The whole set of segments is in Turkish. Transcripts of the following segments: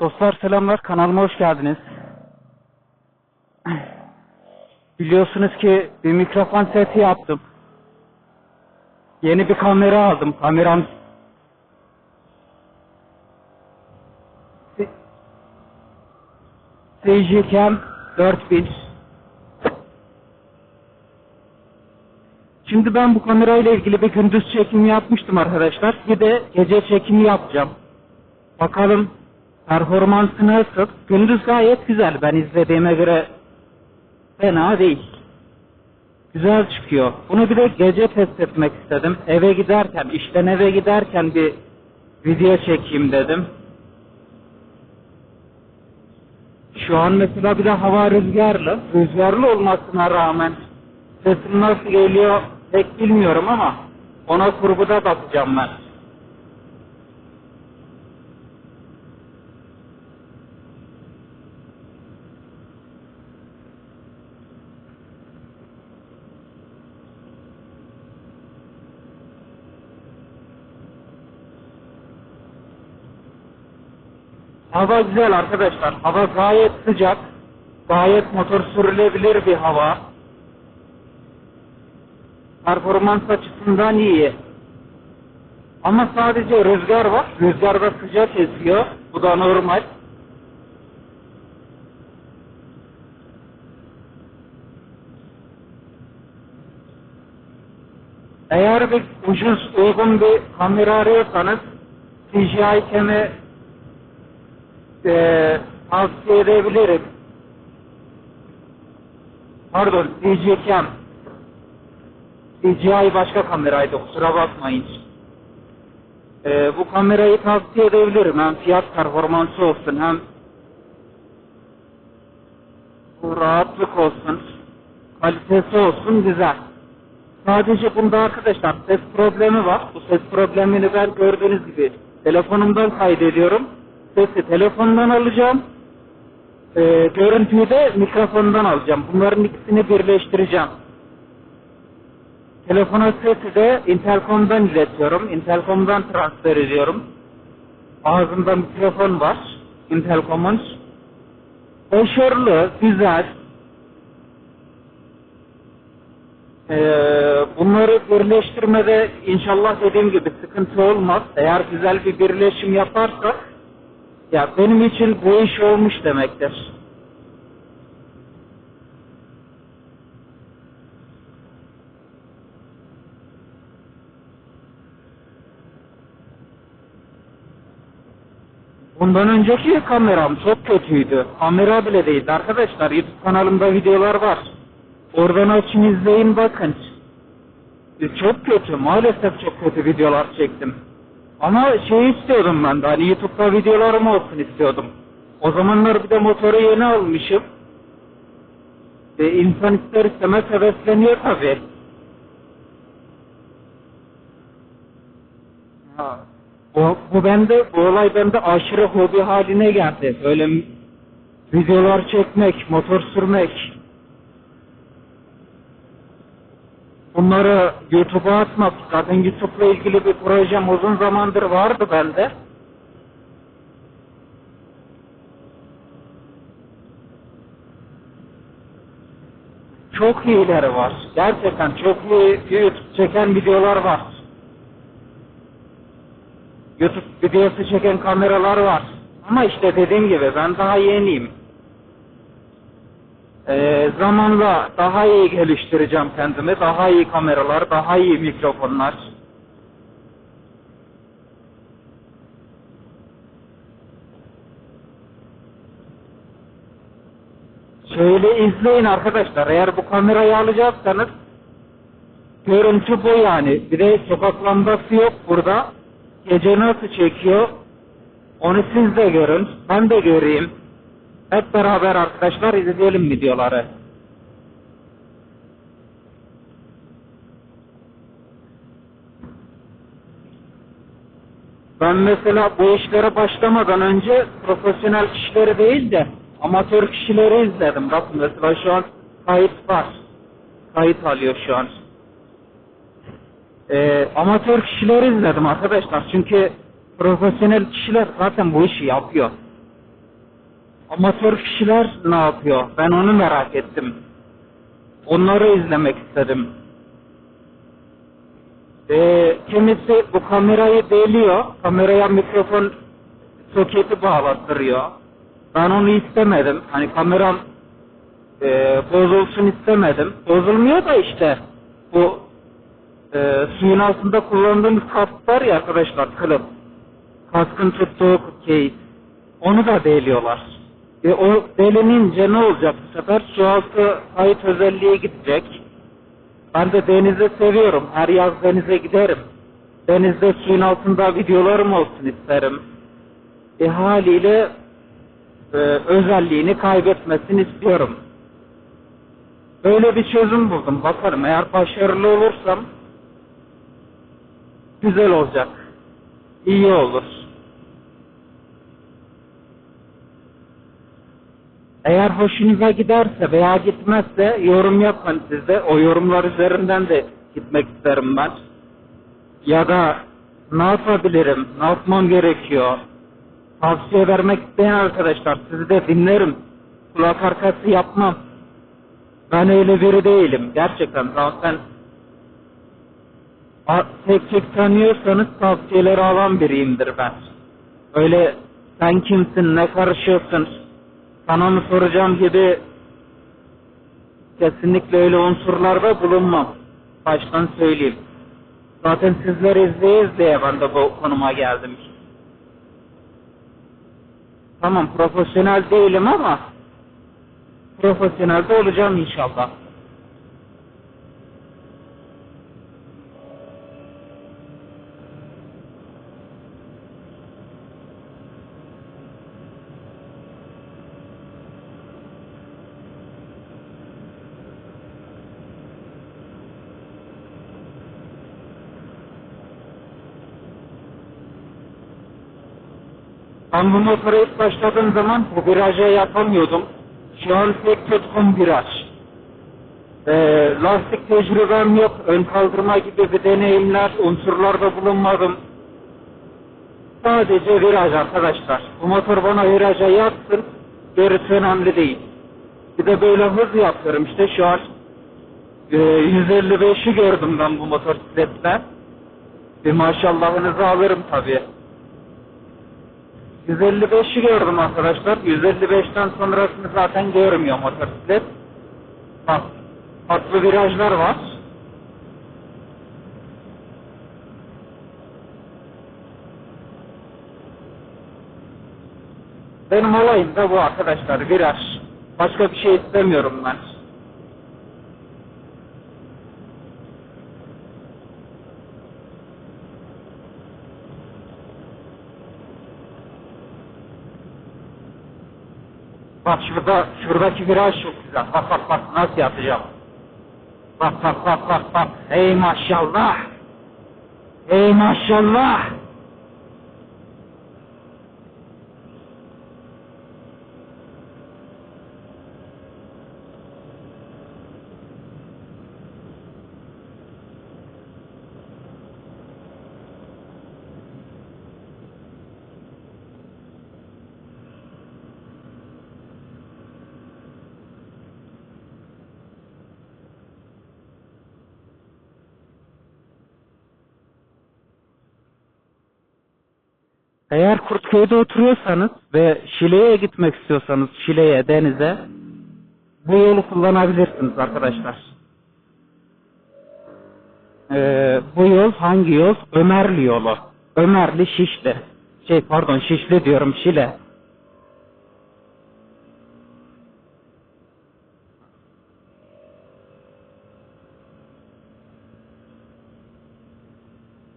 Dostlar selamlar kanalıma hoş geldiniz. Biliyorsunuz ki bir mikrofon seti yaptım. Yeni bir kamera aldım. Kameram Digicam 4000 Şimdi ben bu kamerayla ilgili bir gündüz çekimi yapmıştım arkadaşlar. Bir de gece çekimi yapacağım. Bakalım performansı nasıl? Gündüz gayet güzel. Ben izlediğime göre fena değil. Güzel çıkıyor. Bunu bir de gece test etmek istedim. Eve giderken, işten eve giderken bir video çekeyim dedim. Şu an mesela bir de hava rüzgarlı. Rüzgarlı olmasına rağmen sesim nasıl geliyor pek bilmiyorum ama ona kurguda bakacağım ben. Hava güzel arkadaşlar. Hava gayet sıcak. Gayet motor sürülebilir bir hava. Performans açısından iyi. Ama sadece rüzgar var. Rüzgarda sıcak esiyor. Bu da normal. Eğer bir ucuz uygun bir kamera arıyorsanız DJI Cam'i e, tavsiye edebilirim. Pardon, DJI Cam. DJI başka kameraydı, kusura bakmayın. E, bu kamerayı tavsiye edebilirim. Hem fiyat performansı olsun, hem bu rahatlık olsun, kalitesi olsun güzel. Sadece bunda arkadaşlar ses problemi var. Bu ses problemini ben gördüğünüz gibi telefonumdan kaydediyorum. Sesi telefondan alacağım. Ee, görüntüyü de mikrofondan alacağım. Bunların ikisini birleştireceğim. Telefona sesi de interkomdan iletiyorum. Interkomdan transfer ediyorum. Ağzımda mikrofon var. Interkom'un. Başarılı, güzel. Ee, bunları birleştirmede inşallah dediğim gibi sıkıntı olmaz. Eğer güzel bir birleşim yaparsak ya benim için bu iş olmuş demektir. Bundan önceki kameram çok kötüydü. Kamera bile değildi arkadaşlar. YouTube kanalımda videolar var. Oradan açın izleyin bakın. E, Çok kötü. Maalesef çok kötü videolar çektim. Ama şey istiyordum ben de hani YouTube'da videolarım olsun istiyordum. O zamanlar bir de motoru yeni almışım. E, insan ister istemez hevesleniyor tabii. Bu, bu bende, bu olay bende aşırı hobi haline geldi. Böyle videolar çekmek, motor sürmek. Bunları YouTube'a atmak. Zaten YouTube'la ilgili bir projem uzun zamandır vardı bende. Çok iyileri var. Gerçekten çok iyi YouTube çeken videolar var. YouTube videosu çeken kameralar var. Ama işte dediğim gibi ben daha yeniyim. Ee, zamanla daha iyi geliştireceğim kendimi. Daha iyi kameralar, daha iyi mikrofonlar. Şöyle izleyin arkadaşlar. Eğer bu kamerayı alacaksanız görüntü bu yani. Bir de sokak lambası yok burada. Gece nasıl çekiyor? Onu siz de görün. Ben de göreyim. Hep beraber arkadaşlar izleyelim videoları. Ben mesela bu işlere başlamadan önce profesyonel kişileri değil de amatör kişileri izledim. Bakın mesela şu an kayıt var. Kayıt alıyor şu an. Ee, amatör kişileri izledim arkadaşlar. Çünkü profesyonel kişiler zaten bu işi yapıyor. Amatör kişiler ne yapıyor? Ben onu merak ettim. Onları izlemek istedim. Ee, kimisi bu kamerayı deliyor. Kameraya mikrofon soketi bağlattırıyor. Ben onu istemedim. Hani kameram e, bozulsun istemedim. Bozulmuyor da işte bu e, suyun altında kullandığımız kask var ya arkadaşlar kılıf. Kaskın tuttuğu case. Onu da deliyorlar. E, o delinince ne olacak bu sefer? Su altı kayıt özelliğe gidecek. Ben de denizi seviyorum. Her yaz denize giderim. Denizde suyun altında videolarım olsun isterim. E haliyle e, özelliğini kaybetmesini istiyorum. Böyle bir çözüm buldum. Bakalım eğer başarılı olursam güzel olacak. İyi olur. Eğer hoşunuza giderse veya gitmezse yorum yapın siz de. O yorumlar üzerinden de gitmek isterim ben. Ya da ne yapabilirim, ne yapmam gerekiyor? Tavsiye vermek isteyen arkadaşlar sizi de dinlerim. Kulak arkası yapmam. Ben öyle biri değilim. Gerçekten zaten tek tek tanıyorsanız tavsiyeleri alan biriyimdir ben. Öyle sen kimsin, ne karışıyorsun, sana mı soracağım gibi kesinlikle öyle unsurlarda bulunmam. Baştan söyleyeyim. Zaten sizler izleyiz diye ben de bu konuma geldim. Tamam profesyonel değilim ama profesyonel de olacağım inşallah. Ben bu motora başladığım zaman bu viraja yapamıyordum. Şu an tek tutkum viraj. Ee, lastik tecrübem yok. Ön kaldırma gibi bir deneyimler, unsurlarda bulunmadım. Sadece viraj arkadaşlar. Bu motor bana viraja yapsın. Gerisi önemli değil. Bir de böyle hız yapıyorum. İşte şu an e, 155'i gördüm ben bu motosikletle. Bir maşallahınızı alırım tabii. 155'i gördüm arkadaşlar. 155'ten sonrasını zaten görmüyor motosiklet. Bak, farklı virajlar var. Benim olayım da bu arkadaşlar, viraj. Başka bir şey istemiyorum ben. Bak şurada, şuradaki viraj çok güzel. Bak bak bak nasıl yapacağım. Bak bak bak bak bak. Ey maşallah. Ey maşallah. Eğer Kurtköy'de oturuyorsanız ve Şile'ye gitmek istiyorsanız Şile'ye, denize bu yolu kullanabilirsiniz arkadaşlar. Ee, bu yol hangi yol? Ömerli yolu. Ömerli Şişli. Şey pardon Şişli diyorum Şile.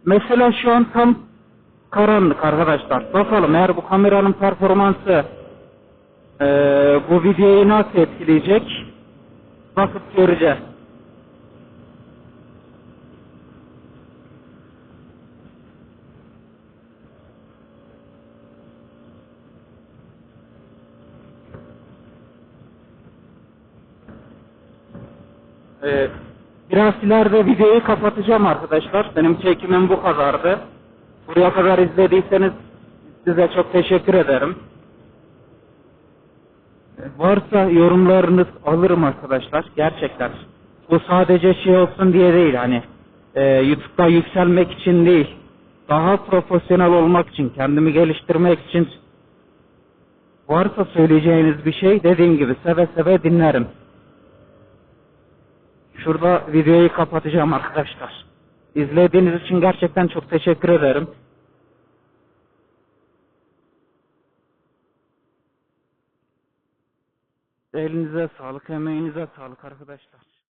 Mesela şu an tam karanlık arkadaşlar. Bakalım eğer bu kameranın performansı eee, bu videoyu nasıl etkileyecek? Bakıp göreceğiz. Ee, biraz ileride videoyu kapatacağım arkadaşlar. Benim çekimim bu kadardı. Buraya kadar izlediyseniz size çok teşekkür ederim. Varsa yorumlarınız alırım arkadaşlar. Gerçekten. Bu sadece şey olsun diye değil hani e, YouTube'da yükselmek için değil. Daha profesyonel olmak için, kendimi geliştirmek için varsa söyleyeceğiniz bir şey dediğim gibi seve seve dinlerim. Şurada videoyu kapatacağım arkadaşlar. İzlediğiniz için gerçekten çok teşekkür ederim. Elinize sağlık, emeğinize sağlık arkadaşlar.